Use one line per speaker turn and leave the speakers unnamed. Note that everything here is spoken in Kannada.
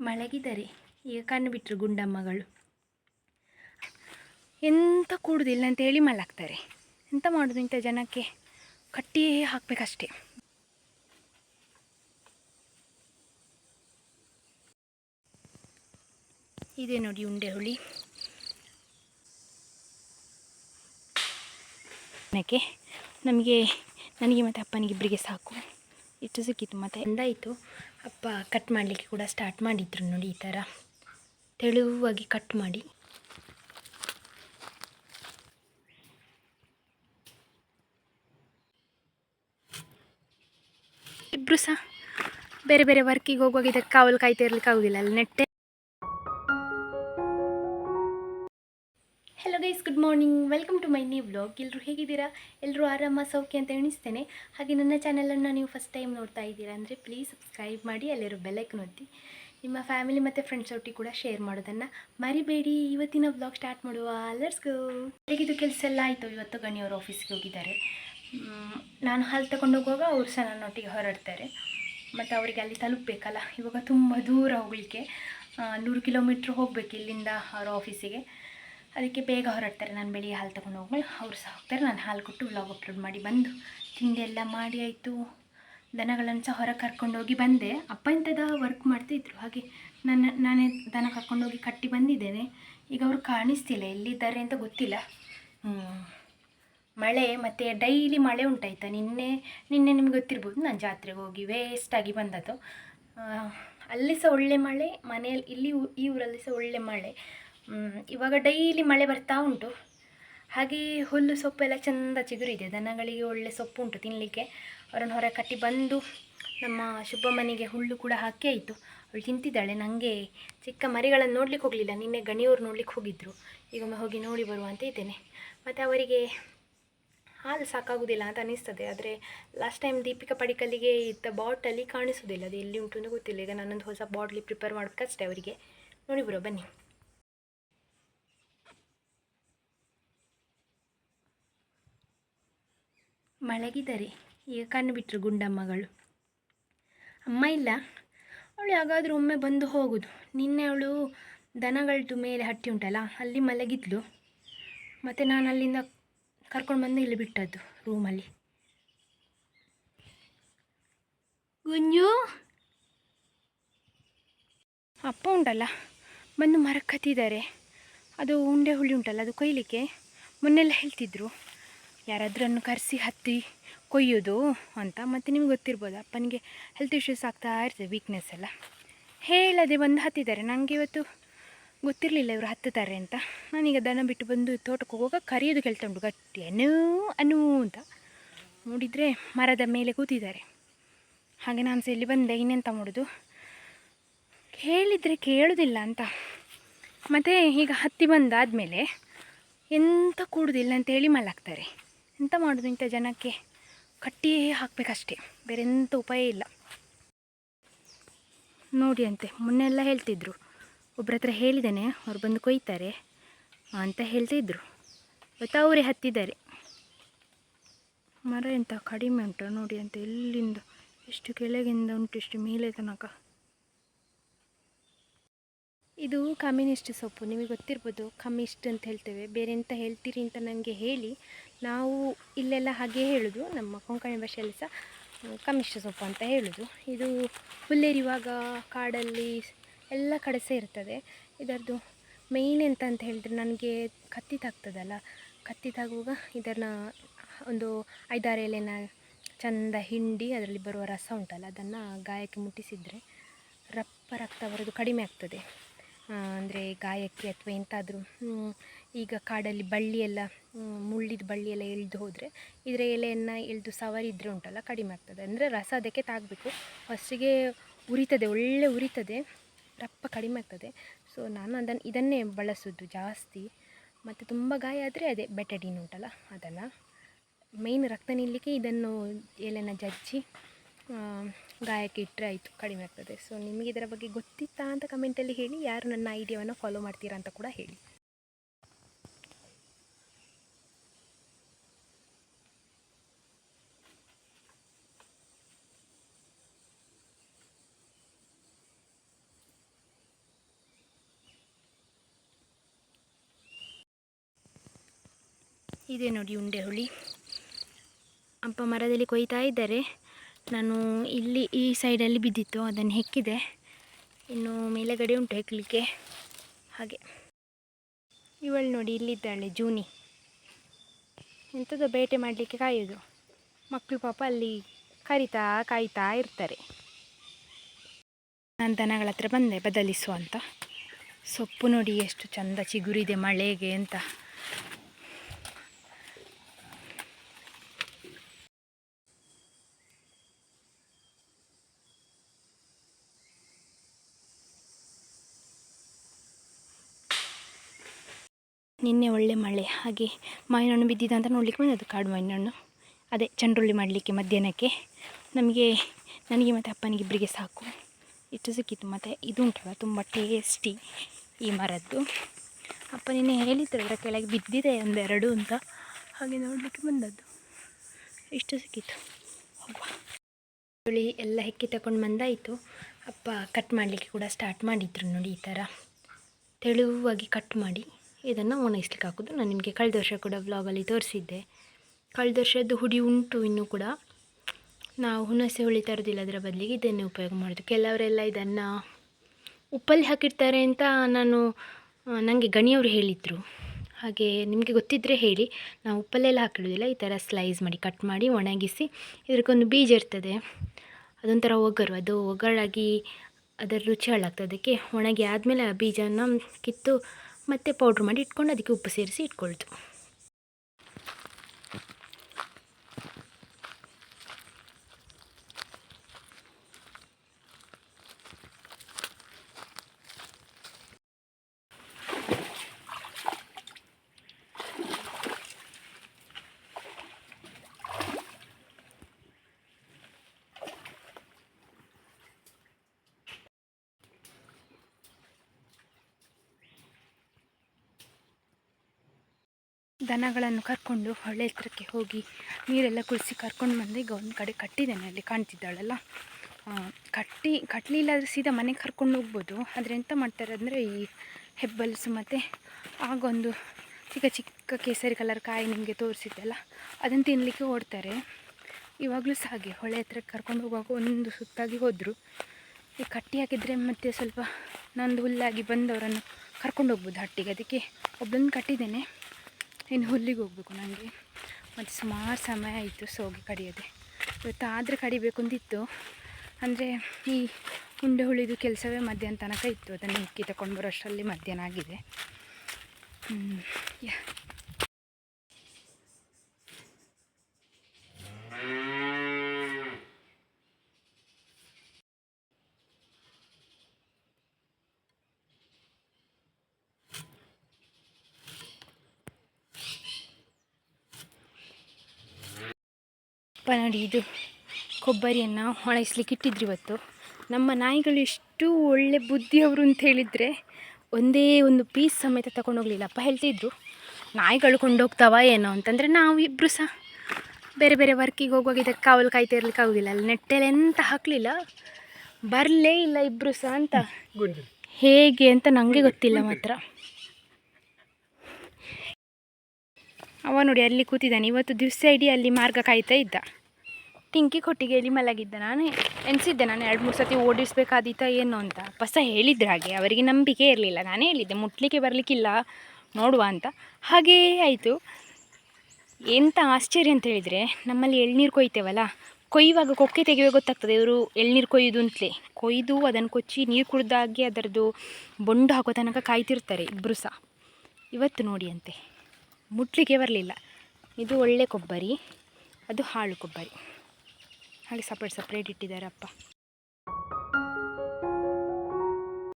ಮಲಗಿದ್ದಾರೆ ಈಗ ಕಣ್ಣು ಬಿಟ್ಟರು ಗುಂಡಮ್ಮಗಳು. ಎಂತ ಕೂಡುದಿಲ್ಲ ಅಂತ ಹೇಳಿ ಮಲಗ್ತಾರೆ. ಎಂತ ಮಾಡೋದು ಇಂಥ ಜನಕ್ಕೆ? ಕಟ್ಟಿಯೇ ಹಾಕಬೇಕಷ್ಟೇ. ಇದೆ ನೋಡಿ ಉಂಡೆ ಹುಳಿ. ನನಗೆ ನಮಗೆ, ನನಗೆ ಮತ್ತು ಅಪ್ಪನಿಗೆ ಇಬ್ಬರಿಗೆ ಸಾಕು. ಇಷ್ಟು ಸಿಕ್ಕಿತ್ತು. ಮತ್ತು ಎಂದಾಯಿತು ಅಪ್ಪ ಕಟ್ ಮಾಡಲಿಕ್ಕೆ ಕೂಡ ಸ್ಟಾರ್ಟ್ ಮಾಡಿದ್ರು ನೋಡಿ ಈ ಥರ ತೆಳುವಾಗಿ ಕಟ್ ಮಾಡಿ. ಇಬ್ಬರು ಸಹ ಬೇರೆ ಬೇರೆ ವರ್ಕಿಗೆ ಹೋಗುವಾಗ ಇದಕ್ಕೆ ಕಾವಲು ಕಾಯ್ತಾ ಇರ್ಲಿಕ್ಕೆ ಆಗೋದಿಲ್ಲ ಅಲ್ಲಿ, ನೆಟ್ಟೆ? Morning welcome to my new blog ಎಲ್ಲರೂ ಹೇಗಿದ್ದೀರಾ? ಎಲ್ಲರೂ ಆರಾಮ, ಸೌಖ್ಯ ಅಂತ ಎಣಿಸ್ತೇನೆ. ಹಾಗೆ ನನ್ನ ಚಾನಲನ್ನು ನೀವು ಫಸ್ಟ್ ಟೈಮ್ ನೋಡ್ತಾ ಇದ್ದೀರಾ ಅಂದರೆ ಪ್ಲೀಸ್ ಸಬ್ಸ್ಕ್ರೈಬ್ ಮಾಡಿ, ಅಲ್ಲಿರೋ ಬೆಲ್ಲೈಕನ್ ಒತ್ತಿ. ನಿಮ್ಮ ಫ್ಯಾಮಿಲಿ ಮತ್ತು ಫ್ರೆಂಡ್ಸ್ ಒಟ್ಟಿಗೆ ಕೂಡ ಶೇರ್ ಮಾಡೋದನ್ನು ಮರಿಬೇಡಿ. ಇವತ್ತಿನ ಬ್ಲಾಗ್ ಸ್ಟಾರ್ಟ್ ಮಾಡುವ. ಲೆಟ್ಸ್ ಗೋ ಹೇಗಿದ್ದು ಕೆಲಸ ಎಲ್ಲ ಆಯಿತು? ಇವತ್ತು ಗಣಿಯವರು ಆಫೀಸ್ಗೆ ಹೋಗಿದ್ದಾರೆ. ನಾನು ಹಾಲು ತಗೊಂಡು ಹೋಗುವಾಗ ಅವರು ಸಹ ನನ್ನೊಟ್ಟಿಗೆ ಹೊರಡ್ತಾರೆ. ಮತ್ತು ಅವರಿಗೆ ಅಲ್ಲಿ ತಲುಪಬೇಕಲ್ಲ? ಇವಾಗ ತುಂಬ ದೂರ ಹೋಗಲಿಕ್ಕೆ ನೂರು ಕಿಲೋಮೀಟ್ರ್ ಹೋಗಬೇಕು ಇಲ್ಲಿಂದ ಅವರ ಆಫೀಸಿಗೆ ಅದಕ್ಕೆ ಬೇಗ ಹೊರಡ್ತಾರೆ. ನಾನು ಬೆಳಿಗ್ಗೆ ಹಾಲು ತೊಗೊಂಡು ಹೋಗ್ಮೇಲೆ ಅವ್ರು ಸಹ ಹೋಗ್ತಾರೆ. ನಾನು ಹಾಲು ಕೊಟ್ಟು ವ್ಲಾಗ್ ಅಪ್ಲೋಡ್ ಮಾಡಿ ಬಂದು ತಿಂಡಿ ಎಲ್ಲ ಮಾಡಿ ಆಯಿತು. ದನಗಳನ್ನು ಸಹ ಹೊರಗೆ ಕರ್ಕೊಂಡೋಗಿ ಬಂದೆ. ಅಪ್ಪ ಇಂಥದ ವರ್ಕ್ ಮಾಡ್ತಿದ್ರು. ಹಾಗೆ ನನ್ನ, ನಾನೇ ದನ ಕರ್ಕೊಂಡೋಗಿ ಕಟ್ಟಿ ಬಂದಿದ್ದೇನೆ. ಈಗ ಅವರು ಕಾಣಿಸ್ತಿಲ್ಲ. ಎಲ್ಲಿದ್ದಾರೆ ಅಂತ ಗೊತ್ತಿಲ್ಲ. ಮಳೆ ಮತ್ತು ಡೈಲಿ ಮಳೆ ಉಂಟಾಯ್ತಾ? ನಿನ್ನೆ ನಿನ್ನೆ ನಿಮ್ಗೆ ಗೊತ್ತಿರ್ಬೋದು. ನಾನು ಜಾತ್ರೆಗೆ ಹೋಗಿ ವೇಸ್ಟಾಗಿ ಬಂದದ್ದು. ಅಲ್ಲಿ ಸಹ ಒಳ್ಳೆ ಮಳೆ. ಮನೆಯಲ್ಲಿ, ಇಲ್ಲಿ ಈ ಊರಲ್ಲಿ ಸಹ ಒಳ್ಳೆ ಮಳೆ. ಇವಾಗ ಡೈಲಿ ಮಳೆ ಬರ್ತಾ ಉಂಟು. ಹಾಗೆ ಹುಲ್ಲು ಸೊಪ್ಪೆಲ್ಲ ಚೆಂದ ಚಿಗುರಿದೆ. ದನಗಳಿಗೆ ಒಳ್ಳೆ ಸೊಪ್ಪು ಉಂಟು ತಿನ್ನಲಿಕ್ಕೆ ಅವರನ್ನು ಹೊರ ಕಟ್ಟಿ ಬಂದು ನಮ್ಮ ಶುಭಮ್ಮನಿಗೆ ಹುಲ್ಲು ಕೂಡ ಹಾಕಿ ಆಯಿತು. ಅವಳು ತಿಂತಿದ್ದಾಳೆ. ನನಗೆ ಚಿಕ್ಕ ಮರಿಗಳನ್ನು ನೋಡ್ಲಿಕ್ಕೆ ಹೋಗಲಿಲ್ಲ. ನಿನ್ನೆ ಗಣಿಯವರು ನೋಡ್ಲಿಕ್ಕೆ ಹೋಗಿದ್ದರು ಈಗ ಹೋಗಿ ನೋಡಿ ಬರುವ ಅಂತ ಇದ್ದೇನೆ. ಮತ್ತು ಅವರಿಗೆ ಹಾಲು ಸಾಕಾಗುವುದಿಲ್ಲ ಅಂತ ಅನ್ನಿಸ್ತದೆ. ಆದರೆ ಲಾಸ್ಟ್ ಟೈಮ್ ದೀಪಿಕಾ ಪಡಿಕಲ್ಲಿಗೆ ಇದ್ದ ಬಾಟಲಿ ಕಾಣಿಸೋದಿಲ್ಲ ಅದು ಎಲ್ಲಿ ಉಂಟು ಅಂತ ಗೊತ್ತಿಲ್ಲ. ಈಗ ನಾನೊಂದು ಹೊಸ ಬಾಟ್ಲಿ ಪ್ರಿಪೇರ್ ಮಾಡಬೇಕಷ್ಟೇ ಅವರಿಗೆ. ನೋಡಿ ಬರೋ ಬನ್ನಿ. ಮಲಗಿದ್ದಾರೆ ಈಗ ಕಣ್ಣು ಬಿಟ್ಟರು ಗುಂಡಮ್ಮಗಳು. ಅಮ್ಮ ಇಲ್ಲ, ಅವಳು ಯಾವಾಗಾದರೂ ಒಮ್ಮೆ ಬಂದು ಹೋಗೋದು. ನಿನ್ನೆ ಅವಳು ದನಗಳದ್ದು ಮೇಲೆ ಹಟ್ಟಿ ಉಂಟಲ್ಲ, ಅಲ್ಲಿ ಮಲಗಿದ್ಲು. ಮತ್ತು ನಾನು ಅಲ್ಲಿಂದ ಕರ್ಕೊಂಡು ಬಂದು ಇಲ್ಲಿ ಬಿಟ್ಟದ್ದು ರೂಮಲ್ಲಿ. ಗುಂಜು! ಅಪ್ಪ ಉಂಟಲ್ಲ, ಬಂದು ಮರಕ್ಕೆ ಹತ್ತಿದ್ದಾರೆ ಅದು ಉಂಡೆ ಹುಳಿ ಉಂಟಲ್ಲ, ಅದು ಕೊಯ್ಲಿಕ್ಕೆ. ಮೊನ್ನೆಲ್ಲ ಹೇಳ್ತಿದ್ರು. ಯಾರಾದ್ರನ್ನು ಕರೆಸಿ ಹತ್ತಿ ಕೊಯ್ಯೋದು ಅಂತ ಮತ್ತು ನಿಮ್ಗೆ ಗೊತ್ತಿರ್ಬೋದು. ಅಪ್ಪನಿಗೆ ಹೆಲ್ತ್ ಇಶ್ಯೂಸ್ ಆಗ್ತಾ ಇರ್ತದೆ ವೀಕ್ನೆಸ್ ಎಲ್ಲ. ಹೇಳದೆ ಬಂದು ಹತ್ತಿದ್ದಾರೆ. ನನಗೆ ಇವತ್ತು ಗೊತ್ತಿರಲಿಲ್ಲ ಇವರು ಹತ್ತುತ್ತಾರೆ ಅಂತ. ನಾನೀಗ ದನ ಬಿಟ್ಟು ಬಂದು ತೋಟಕ್ಕೆ ಹೋಗುವಾಗ ಕರೆಯೋದು ಕೇಳ್ತಾ ಉಂಟು ಗಟ್ಟಿ. ಅನು, ಅನೂ ಅಂತ. ನೋಡಿದರೆ ಮರದ ಮೇಲೆ ಕೂತಿದ್ದಾರೆ. ಹಾಗೆ ನಾನು ಸಹ ಇಲ್ಲಿ ಬಂದೆ, ಇನ್ನೆಂತ ಮಾಡೋದು? ಹೇಳಿದರೆ ಕೇಳೋದಿಲ್ಲ ಅಂತ. ಮತ್ತು ಈಗ ಹತ್ತಿ ಬಂದಾದಮೇಲೆ ಎಂತ ಕೂಡುದಿಲ್ಲ ಅಂತೇಳಿ ಮಲಗ್ತಾರೆ ಎಂತ ಮಾಡೋದು ಇಂಥ ಜನಕ್ಕೆ? ಕಟ್ಟಿಯೇ ಹಾಕಬೇಕಷ್ಟೇ ಬೇರೆ ಎಂಥ ಉಪಾಯ ಇಲ್ಲ. ನೋಡಿ ಅಂತೆ ಮೊನ್ನೆ ಎಲ್ಲ ಹೇಳ್ತಿದ್ರು. ಒಬ್ಬರ ಹತ್ರ ಹೇಳಿದ್ದೇನೆ, ಅವ್ರು ಬಂದು ಕೊಯ್ತಾರೆ ಅಂತ ಹೇಳ್ತಿದ್ರು. ಇವತ್ತು ಅವರೇ ಹತ್ತಿದ್ದಾರೆ. ಮರ ಎಂತ ಕಡಿಮೆ ಉಂಟು ನೋಡಿ ಅಂತ, ಎಲ್ಲಿಂದ ಎಷ್ಟು ಕೆಳಗಿಂದ ಉಂಟು, ಎಷ್ಟು ಮೇಲೆ ತನಕ ಇದು ಕಮ್ಯುನಿಸ್ಟ್ ಸೊಪ್ಪು, ನಿಮಗೆ ಗೊತ್ತಿರ್ಬೋದು ಕಮ್ಮಿಸ್ಟ್ ಅಂತ ಹೇಳ್ತೇವೆ. ಬೇರೆ ಎಂತ ಹೇಳ್ತೀರಿ ಅಂತ ನನಗೆ ಹೇಳಿ, ನಾವು ಇಲ್ಲೆಲ್ಲ ಹಾಗೆ ಹೇಳೋದು. ನಮ್ಮ ಕೊಂಕಣಿ ಭಾಷೆಯಲ್ಲಿ ಸಹ ಕಮ್ಯುನಿಸ್ಟ್ ಸೊಪ್ಪು ಅಂತ ಹೇಳೋದು. ಇದು ಹುಲ್ಲೆರಿಯುವಾಗ ಕಾಡಲ್ಲಿ ಎಲ್ಲ ಕಡೆ ಸೇರ್ತದೆ. ಇದರದ್ದು ಮೇಯ್ನ್ ಎಂತ ಅಂತ ಹೇಳಿದ್ರೆ ನನಗೆ ಕತ್ತಿ ತಾಗ್ತದಲ್ಲ ಕತ್ತಿ ತಾಗುವಾಗ ಇದನ್ನು ಒಂದು ಐದಾರು ಎಲೆನ ಚಂದ ಹಿಂಡಿ ಅದರಲ್ಲಿ ಬರುವ ರಸ ಉಂಟಲ್ಲ, ಅದನ್ನು ಗಾಯಕ್ಕೆ ಮುಟ್ಟಿಸಿದರೆ ರಪ್ಪ ರಕ್ತ ಬರೋದು ಕಡಿಮೆ ಆಗ್ತದೆ. ಅಂದರೆ ಗಾಯಕ್ಕೆ ಅಥವಾ ಎಂತಾದರೂ ಈಗ ಕಾಡಲ್ಲಿ ಬಳ್ಳಿ ಎಲ್ಲ ಮುಳ್ಳಿದ ಬಳ್ಳಿ ಎಲ್ಲ ಎಳ್ದು ಹೋದರೆ ಇದರ ಎಲೆಯನ್ನು ಎಳೆದು ಸವರಿದ್ರೆ ಉಂಟಲ್ಲ, ಕಡಿಮೆ ಆಗ್ತದೆ. ಅಂದರೆ ರಸ ಅದಕ್ಕೆ ತಾಗಬೇಕು ಫಸ್ಟಿಗೆ ಉರಿತದೆ, ಒಳ್ಳೆ ಉರಿತದೆ ರಪ್ಪ ಕಡಿಮೆ ಆಗ್ತದೆ. ಸೊ ನಾನು ಅದನ್ನು ಇದನ್ನೇ ಬಳಸೋದು ಜಾಸ್ತಿ. ಮತ್ತು ತುಂಬ ಗಾಯ ಆದರೆ ಅದೇ ಬೆಟಡಿನ್ ಉಂಟಲ್ಲ, ಅದನ್ನು. ಮೇಯ್ನ್ ರಕ್ತ ನಿಲ್ಲಿಕ್ಕೆ ಇದನ್ನು ಎಲೆನ ಜಜ್ಜಿ ಗಾಯಕ್ಕೆ ಇಟ್ಟರೆ ಆಯಿತು ಕಡಿಮೆ ಆಗ್ತದೆ. ಸೊ ನಿಮಗೆ ಇದರ ಬಗ್ಗೆ ಗೊತ್ತಿತ್ತಾ ಅಂತ ಕಮೆಂಟಲ್ಲಿ ಹೇಳಿ, ಯಾರು ನನ್ನ ಐಡಿಯಾವನ್ನು ಫಾಲೋ ಮಾಡ್ತೀರಾ ಅಂತ ಕೂಡ ಹೇಳಿ. ಇದೆ ನೋಡಿ ಉಂಡೆ ಹುಳಿ ಅಪ್ಪ ಮರದಲ್ಲಿ ಕೊಯ್ತಾ ಇದ್ದಾರೆ. ನಾನು ಇಲ್ಲಿ ಈ ಸೈಡಲ್ಲಿ ಬಿದ್ದಿತ್ತು, ಅದನ್ನು ಹೆಕ್ಕಿದೆ. ಇನ್ನು ಮೇಲೆಗಡೆ ಉಂಟು ಹೆಕ್ಕಲಿಕ್ಕೆ ಹಾಗೆ. ಇವಳು ನೋಡಿ, ಇಲ್ಲಿದ್ದಾಳೆ ಜೂನಿ. ಎಂಥದ್ದು ಬೇಟೆ ಮಾಡಲಿಕ್ಕೆ ಕಾಯೋದು. ಮಕ್ಕಳು ಪಾಪ ಅಲ್ಲಿ ಕರಿತಾ ಕಾಯ್ತಾ ಇರ್ತಾರೆ. ನಾನು ದನಗಳ ಹತ್ರ ಬಂದೆ ಬದಲಿಸುವಂತ ಸೊಪ್ಪು ನೋಡಿ, ಎಷ್ಟು ಚಂದ ಚಿಗುರಿದೆ ಮಳೆಗೆ ಅಂತ. ನಿನ್ನೆ ಒಳ್ಳೆ ಮಳೆ. ಹಾಗೆ ಮಾವಿನ ಹಣ್ಣು ಬಿದ್ದಿದೆ ಅಂತ ನೋಡಲಿಕ್ಕೆ ಬಂದದ್ದು ಕಾಡು ಮಾವಿನ ಹಣ್ಣು ಅದೇ ಚಂಡ್ರುಳ್ಳಿ ಮಾಡಲಿಕ್ಕೆ ಮಧ್ಯಾಹ್ನಕ್ಕೆ. ನಮಗೆ, ನನಗೆ ಮತ್ತು ಅಪ್ಪನಿಗೆ ಇಬ್ಬರಿಗೆ ಸಾಕು. ಇಷ್ಟು ಸಿಕ್ಕಿತ್ತು ಮತ್ತು? ಇದು ಉಂಟಲ್ಲ ತುಂಬ ಟೇಸ್ಟಿ ಈ ಮರದ್ದು. ಅಪ್ಪ ನಿನ್ನೆ ಹೇಳಿದ್ರು ಕೆಳಗೆ ಬಿದ್ದಿದೆ ಒಂದೆರಡು ಅಂತ. ಹಾಗೆ ನೋಡಲಿಕ್ಕೆ ಬಂದದ್ದು. ಇಷ್ಟು ಸಿಕ್ಕಿತ್ತು? ಹುಳಿ ಎಲ್ಲ ಹೆಕ್ಕಿ ತಗೊಂಡು ಬಂದಾಯಿತು. ಅಪ್ಪ ಕಟ್ ಮಾಡಲಿಕ್ಕೆ ಕೂಡ ಸ್ಟಾರ್ಟ್ ಮಾಡಿದ್ರು ನೋಡಿ ಈ ಥರ ತೆಳುವಾಗಿ ಕಟ್ ಮಾಡಿ. ಇದನ್ನು ಒಣಗಿಸ್ಲಿಕ್ಕೆ ಹಾಕೋದು. ನಾನು ನಿಮಗೆ ಕಳೆದ ವರ್ಷ ಕೂಡ ವ್ಲಾಗಲ್ಲಿ ತೋರಿಸಿದ್ದೆ. ಕಳೆದ ವರ್ಷದ್ದು ಹುಡಿ ಉಂಟು ಇನ್ನೂ ಕೂಡ. ನಾವು ಹುಣಸೆ ಹುಳಿ ತರೋದಿಲ್ಲ, ಅದರ ಬದಲಿಗೆ ಇದನ್ನೇ ಉಪಯೋಗ ಮಾಡೋದು. ಕೆಲವರೆಲ್ಲ ಇದನ್ನು ಉಪ್ಪಲ್ಲಿ ಹಾಕಿರ್ತಾರೆ ಅಂತ ನಾನು ನನಗೆ ಗಣಿಯವರು ಹೇಳಿದರು. ಹಾಗೆ ನಿಮಗೆ ಗೊತ್ತಿದ್ದರೆ ಹೇಳಿ. ನಾವು ಉಪ್ಪಲ್ಲೆಲ್ಲ ಹಾಕಿಡೋದಿಲ್ಲ, ಈ ಥರ ಸ್ಲೈಸ್ ಮಾಡಿ ಕಟ್ ಮಾಡಿ ಒಣಗಿಸಿ ಇದಕ್ಕೊಂದು ಬೀಜ ಇರ್ತದೆ. ಅದೊಂಥರ ಒಗ್ಗರು ಅದು ಒಗ್ಗರಾಗಿ ಅದರ ರುಚಿ ಹಾಳಾಗ್ತದೆ. ಅದಕ್ಕೆ ಒಣಗಿ ಆದಮೇಲೆ ಆ ಬೀಜನ ಕಿತ್ತು ಮತ್ತೆ ಪೌಡ್ರ್ ಮಾಡಿ ಇಟ್ಕೊಂಡು ಅದಕ್ಕೆ ಉಪ್ಪು ಸೇರಿಸಿ ಇಟ್ಕೊಳ್ತು ದನಗಳನ್ನು ಕರ್ಕೊಂಡು ಹೊಳೆ ಹತ್ರಕ್ಕೆ ಹೋಗಿ ನೀರೆಲ್ಲ ಕುಡಿಸಿ ಕರ್ಕೊಂಡು ಬಂದು ಈಗ ಒಂದು ಕಡೆ ಕಟ್ಟಿದ್ದೇನೆ, ಅಲ್ಲಿ ಕಾಣ್ತಿದ್ದಾಳಲ್ಲ. ಕಟ್ಟಿ ಕಟ್ಟಲಿಲ್ಲ ಆದರೆ ಸೀದಾ ಮನೆಗೆ ಕರ್ಕೊಂಡು ಹೋಗ್ಬೋದು. ಆದರೆ ಎಂತ ಮಾಡ್ತಾರೆ ಅಂದರೆ ಈ ಹೆಬ್ಬಲ್ಸು ಮತ್ತು ಆಗೊಂದು ಚಿಕ್ಕ ಚಿಕ್ಕ ಕೇಸರಿ ಕಲರ್ ಕಾಯಿ ನಿಮಗೆ ತೋರಿಸಿದ್ದಲ್ಲ ಅದನ್ನು ತಿನ್ನಲಿಕ್ಕೆ ಓಡ್ತಾರೆ. ಇವಾಗಲೂ ಸಹ ಹಾಗೆ ಹೊಳೆ ಹತ್ರ ಕರ್ಕೊಂಡು ಹೋಗುವಾಗ ಒಂದು ಸುತ್ತಾಗಿ ಹೋದರು. ಈ ಕಟ್ಟಿ ಹಾಕಿದರೆ ಮತ್ತೆ ಸ್ವಲ್ಪ ನಂದು ಹುಲ್ಲಾಗಿ ಬಂದವರನ್ನು ಕರ್ಕೊಂಡು ಹೋಗ್ಬೋದು ಹಟ್ಟಿಗೆ. ಅದಕ್ಕೆ ಒಬ್ಬಳನ್ನು ಕಟ್ಟಿದ್ದೇನೆ. ಇನ್ನು ಹುಲ್ಲಿಗೆ ಹೋಗ್ಬೇಕು ನನಗೆ. ಮತ್ತು ಸುಮಾರು ಸಮಯ ಆಯಿತು ಸೋಗಿ ಕಡಿಯೋದೆ. ಇವತ್ತು ಆದರೆ ಕಡಿಬೇಕು ಅಂತಿತ್ತು ಅಂದರೆ ಈ ಉಂಡೆ ಹುಳಿದು ಕೆಲಸವೇ ಮಧ್ಯಾಹ್ನ ತನಕ ಇತ್ತು. ಅದನ್ನು ಉಕ್ಕಿ ತಗೊಂಡು ಬರೋಷ್ಟರಲ್ಲಿ ಮಧ್ಯಾಹ್ನ ಆಗಿದೆ. ಯಾ. ಅಪ್ಪ ನೋಡಿ ಇದು ಕೊಬ್ಬರಿಯನ್ನು ಒಣಗಿಸ್ಲಿಕ್ಕೆ ಇಟ್ಟಿದ್ರು ಇವತ್ತು. ನಮ್ಮ ನಾಯಿಗಳು ಎಷ್ಟು ಒಳ್ಳೆ ಬುದ್ಧಿಯವರು ಅಂತ ಹೇಳಿದರೆ ಒಂದೇ ಒಂದು ಪೀಸ್ ಸಮೇತ ತಗೊಂಡೋಗ್ಲಿಲ್ಲ ಅಪ್ಪ ಹೇಳ್ತಿದ್ರು ನಾಯಿಗಳು ಕೊಂಡೋಗ್ತಾವ ಏನೋ ಅಂತಂದರೆ ನಾವು ಇಬ್ಬರು ಸಹ. ಬೇರೆ ಬೇರೆ ವರ್ಕಿಗೆ ಹೋಗುವಾಗ ಇದಕ್ಕೆ ಕಾವಲು ಕಾಯ್ತಾ ಇರ್ಲಿಕ್ಕೆ ಆಗೋದಿಲ್ಲ. ಅಲ್ಲಿ ನೆಟ್ಟೆಲ್ಲ ಎಂತ ಹಾಕಲಿಲ್ಲ. ಬರಲೇ ಇಲ್ಲ ಇಬ್ಬರು ಸಹ ಅಂತ. ಹೇಗೆ ಅಂತ ನನಗೆ ಗೊತ್ತಿಲ್ಲ ಮಾತ್ರ. ಅವ ನೋಡಿ ಅಲ್ಲಿ ಕೂತಿದ್ದಾನೆ. ಇವತ್ತು ದಿವಸ ಇಡೀ ಅಲ್ಲಿ ಮಾರ್ಗ ಕಾಯ್ತಾ ಇದ್ದ. ಟಿಂಕಿ ಕೊಟ್ಟಿಗೆಯಲ್ಲಿ ಮಲಗಿದ್ದ ನಾನು. ಎನಿಸಿದ್ದೆ ನಾನು, ಎರಡು ಮೂರು ಸತಿ ಓಡಿಸ್ಬೇಕಾದೀತ ಏನು ಅಂತ. ಬಸ ಹೇಳಿದ್ರು ಹಾಗೆ, ಅವರಿಗೆ ನಂಬಿಕೆ ಇರಲಿಲ್ಲ. ನಾನೇ ಹೇಳಿದ್ದೆ, ಮುಟ್ಲಿಕ್ಕೆ ಬರಲಿಕ್ಕಿಲ್ಲ, ನೋಡುವ ಅಂತ. ಹಾಗೇ ಆಯಿತು. ಎಂಥ ಆಶ್ಚರ್ಯ ಅಂತ ಹೇಳಿದರೆ, ನಮ್ಮಲ್ಲಿ ಎಳ್ನೀರು ಕೊಯ್ತೇವಲ್ಲ, ಕೊಯ್ಯುವಾಗ ಕೊಕ್ಕೆ ತೆಗೆಯುವಾಗ ಗೊತ್ತಾಗ್ತದೆ ಇವರು ಎಳ್ನೀರು ಕೊಯ್ಯೋದು ಅಂತಲೇ. ಕೊಯ್ದು ಅದನ್ನು ಕೊಚ್ಚಿ ನೀರು ಕುಡ್ದಾಗೆ ಅದರದ್ದು ಬೊಂಡು ಹಾಕೋ ತನಕ ಕಾಯ್ತಿರ್ತಾರೆ ಇಬ್ಬರು ಸಹ. ಇವತ್ತು ನೋಡಿ ಅಂತೆ. ಮುಟ್ಲಿಕ್ಕೆ ಬರಲಿಲ್ಲ. ಇದು ಒಳ್ಳೆ ಕೊಬ್ಬರಿ, ಅದು ಹಾಳು ಕೊಬ್ಬರಿ. ಹಾಗೆ ಸಪ್ರೇಟ್ ಸಪ್ರೇಟ್ ಇಟ್ಟಿದ್ದಾರೆ ಅಪ್ಪ